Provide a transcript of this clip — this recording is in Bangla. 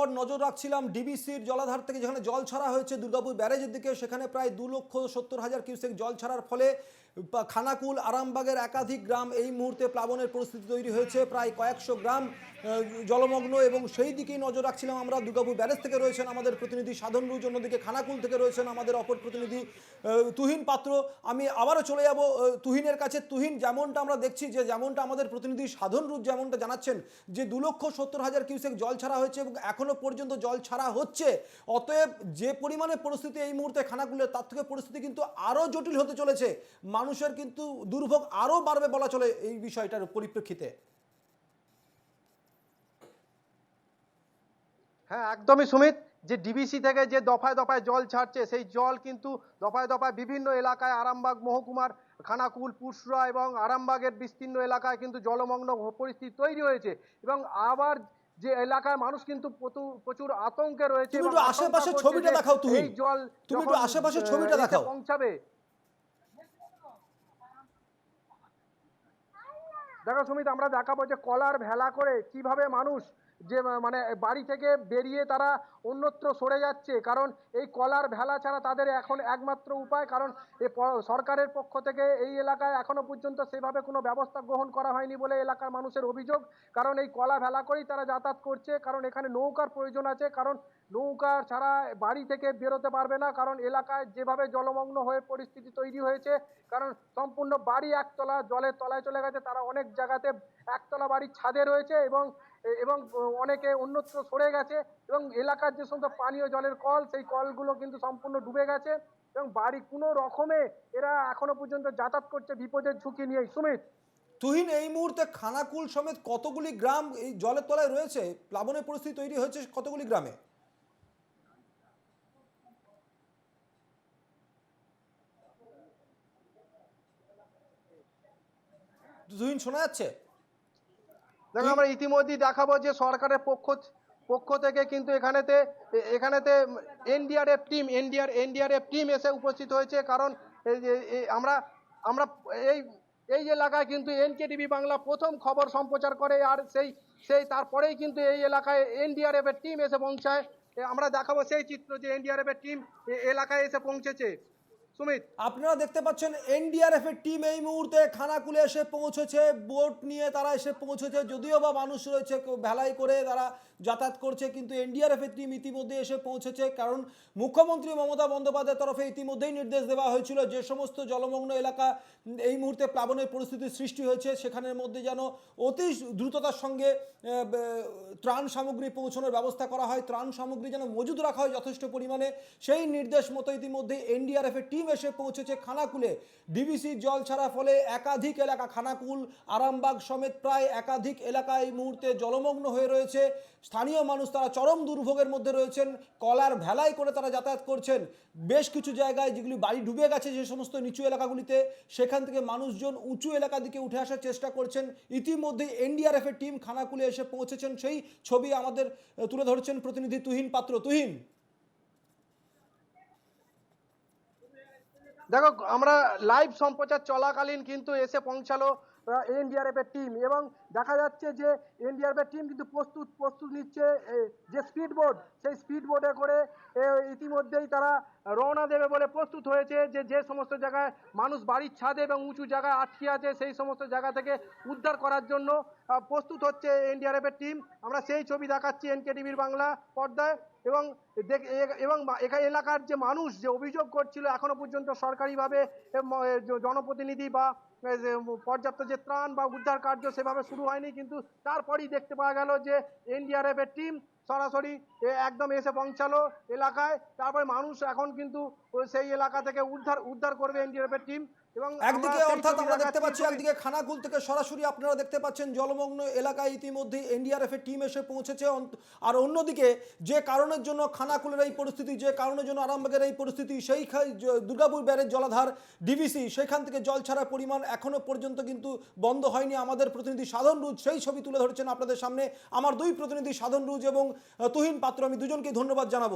পর নজর রাখছিলাম ডিবিসির জলাধার থেকে, যেখানে জল ছাড়া হয়েছে দুর্গাপুর ব্যারেজের দিকে। সেখানে প্রায় দু লক্ষ সত্তর হাজার কিউসেক জল ছাড়ার ফলে খানাকুল আরামবাগের একাধিক গ্রাম এই মুহূর্তে প্লাবনের পরিস্থিতি তৈরি হয়েছে। প্রায় কয়েকশো গ্রাম জলমগ্ন এবং সেই দিকেই নজর রাখছিলাম আমরা। দুর্গাপুর ব্যারেজ থেকে রয়েছেন আমাদের প্রতিনিধি সাধন রুজ, অন্যদিকে খানাকুল থেকে রয়েছেন আমাদের অপর প্রতিনিধি তুহিন পাত্র। আমি আবারও চলে যাব তুহিনের কাছে। তুহিন, যেমনটা আমরা দেখছি যে, যেমনটা আমাদের প্রতিনিধি সাধন রুজ যেমনটা জানাচ্ছেন যে, দু লক্ষ সত্তর হাজার কিউসেক জল ছাড়া হয়েছে এবং এখনও পর্যন্ত জল ছাড়া হচ্ছে। অতএব যে পরিমাণে পরিস্থিতি এই মুহূর্তে খানাকুলের, তার থেকে পরিস্থিতি কিন্তু আরও জটিল হতে চলেছে। মানুষের কিন্তু দুর্ভোগ আরও বাড়বে বলা চলে এই বিষয়টার পরিপ্রেক্ষিতে হ্যাঁ একদমই সুমিত যে ডিবিসি থেকে যে দফায় দফায় জল ছাড়ছে সেই জল কিন্তু দফায় দফায় বিভিন্ন এলাকায় আরামবাগ মহকুমার খানাকুল পুরসুরা এবং আরামবাগের বিস্তীর্ণ এলাকায় কিন্তু জলমগ্ন পরিস্থিতি তৈরি হয়েছে এবং আবার যে এলাকায় মানুষ কিন্তু প্রচুর- আতঙ্কে রয়েছে করছে ছবিটা দেখাও তুমি। এই জল তুমি আশেপাশের ছবিটা দেখাও। পৌঁছাবে দেখো সুমিত আমরা দেখাবো যে কলার ভেলা করে কীভাবে মানুষ যে মানে বাড়ি থেকে বেরিয়ে তারা অন্যত্র সরে যাচ্ছে। কারণ এই কলার ভেলা ছাড়া তাদের এখন একমাত্র উপায়, কারণ এ সরকারের পক্ষ থেকে এই এলাকায় এখনও পর্যন্ত সেভাবে কোনো ব্যবস্থা গ্রহণ করা হয়নি বলে এলাকার মানুষের অভিযোগ। কারণ এই কলা ভেলা করেই তারা যাতায়াত করছে। কারণ এখানে নৌকার প্রয়োজন আছে। কারণ নৌকা ছাড়া বাড়ি থেকে বেরোতে পারবে না। কারণ এলাকায় যেভাবে জলমগ্ন হয়ে পরিস্থিতি তৈরি হয়েছে, কারণ সম্পূর্ণ বাড়ি একতলা, জলের তলায় চলে গেছে। তারা অনেক জায়গাতে একতলা বাড়ির ছাদে রয়েছে এবং এবং অনেকে অন্যত্র সরে গেছে এবং এলাকার যে সমস্ত পানীয় জলের কল, সেই কলগুলো কিন্তু সম্পূর্ণ ডুবে গেছে এবং বাড়ি কোনো রকমে এরা এখনও পর্যন্ত যাতায়াত করছে বিপদের ঝুঁকি নিয়ে। সুমিত? তুহিন, এই মুহূর্তে খানাকুল সমেত কতগুলি গ্রাম এই জলের তলায় রয়েছে? প্লাবনের পরিস্থিতি তৈরি হয়েছে কতগুলি গ্রামে? তুহিন, শোনা যাচ্ছে? দেখো আমরা ইতিমধ্যেই দেখাবো যে সরকারের পক্ষ পক্ষ থেকে কিন্তু এখানেতে এখানেতে NDRF team NDR NDRF team এসে উপস্থিত হয়েছে। কারণ আমরা আমরা এই এই এলাকায় কিন্তু এনকেটিভি বাংলা প্রথম খবর সম্প্রচার করে আর সেই সেই তারপরেই কিন্তু এই এলাকায় এনডিআরএফ এর টিম এসে পৌঁছায়। আমরা দেখাবো সেই চিত্র যে এনডিআরএফ এর টিম এলাকায় এসে পৌঁছেছে। সুমিত। আপনারা দেখতে পাচ্ছেন এনডিআরএফ এর টিম এই মুহূর্তে খানাকুলে এসে পৌঁছেছে। বোট নিয়ে তারা এসে পৌঁছেছে। যদিও বা মানুষ রয়েছে ভেলাই করে তারা যাতায়াত করছে, কিন্তু এনডিআরএফ এর টিম ইতিমধ্যে এসে পৌঁছেছে। কারণ মুখ্যমন্ত্রী মমতা বন্দ্যোপাধ্যায়ের তরফে ইতিমধ্যেই নির্দেশ দেওয়া হয়েছিল যে, সমস্ত জলমগ্ন এলাকা এই মুহূর্তে প্লাবনের পরিস্থিতির সৃষ্টি হয়েছে। সেখানের মধ্যে যেন অতি দ্রুততার সঙ্গে ত্রাণ সামগ্রী পৌঁছানোর ব্যবস্থা করা হয়। ত্রাণ সামগ্রী যেন মজুদ রাখা হয় যথেষ্ট পরিমাণে। সেই নির্দেশ মতো ইতিমধ্যে এনডিআরএফ এর টিম এসে পৌঁছেছে খানাকুলে। ডিবিসির জল ছাড়া ফলে একাধিক এলাকা খানাকুল, আরামবাগ সমেত প্রায় একাধিক এলাকা এই মুহূর্তে জলমগ্ন হয়ে রয়েছে। স্থানীয় মানুষ তারা চরম দুর্ভোগের মধ্যে রয়েছেন। কলার ভেলাই করে তারা যাতায়াত করছেন। বেশ কিছু জায়গায় যেগুলি বাড়ি ডুবে গেছে যে সমস্ত নিচু এলাকাগুলিতে, সেখান থেকে মানুষজন উঁচু এলাকার দিকে উঠে আসার চেষ্টা করছেন। ইতিমধ্যেই এনডিআরএফ এর টিম খানাকুলে এসে পৌঁছেছেন। সেই ছবি আমাদের তুলে ধরছেন প্রতিনিধি তুহিন পাত্র। তুহিন? দেখো, আমরা লাইভ সম্প্রচার চলাকালীন কিন্তু এসে পৌঁছালো এনডিআরএফ এর টিম এবং দেখা যাচ্ছে যে এনডিআরএফ এর টিম কিন্তু প্রস্তুত প্রস্তুত নিচ্ছে যে স্পিড বোর্ড সেই স্পিড বোর্ডে করে ইতিমধ্যেই তারা রওনা দেবে বলে প্রস্তুত হয়েছে যে যে সমস্ত জায়গায় মানুষ বাড়ির ছাদে এবং উঁচু জায়গায় আটকে আছে, সেই সমস্ত জায়গা থেকে উদ্ধার করার জন্য প্রস্তুত হচ্ছে এনডিআরএফ এর টিম আমরা সেই ছবি দেখাচ্ছি এনকে টিভির বাংলা পর্দায়। এবং এবং এখানে এখা- এলাকার যে মানুষ যে অভিযোগ করছিল এখনও পর্যন্ত সরকারিভাবে জনপ্রতিনিধি বা পর্যাপ্ত যে ত্রাণ বা উদ্ধার কার্য সেভাবে শুরু হয়নি, কিন্তু তারপরই দেখতে পাওয়া গেল যে এনডিআরএফের টিম সরাসরি একদম এসে পৌঁছালো এলাকায়। তারপরে মানুষ এখন কিন্তু সেই এলাকা থেকে উদ্ধার উদ্ধার করবে এনডিআরএফ এর টিম এবং একদিকে অর্থাৎ আমরা দেখতে পাচ্ছি একদিকে খানাকুল থেকে সরাসরি আপনারা দেখতে পাচ্ছেন জলমগ্ন এলাকায় ইতিমধ্যেই এনডিআরএফ এর টিম এসে পৌঁছেছে। আর অন্যদিকে যে কারণের জন্য খানাকুলের এই পরিস্থিতি যে কারণের জন্য আরামবাগের এই পরিস্থিতি সেই দুর্গাপুর ব্যারেজ জলাধার ডিভিসি সেখান থেকে জল ছাড়ার পরিমাণ এখনও পর্যন্ত কিন্তু বন্ধ হয়নি। আমাদের প্রতিনিধি সাধন রুজ সেই ছবি তুলে ধরেছেন আপনাদের সামনে। আমার দুই প্রতিনিধি সাধন রুজ এবং তুহিন পাত্র আমি দুজনকে ধন্যবাদ জানাব।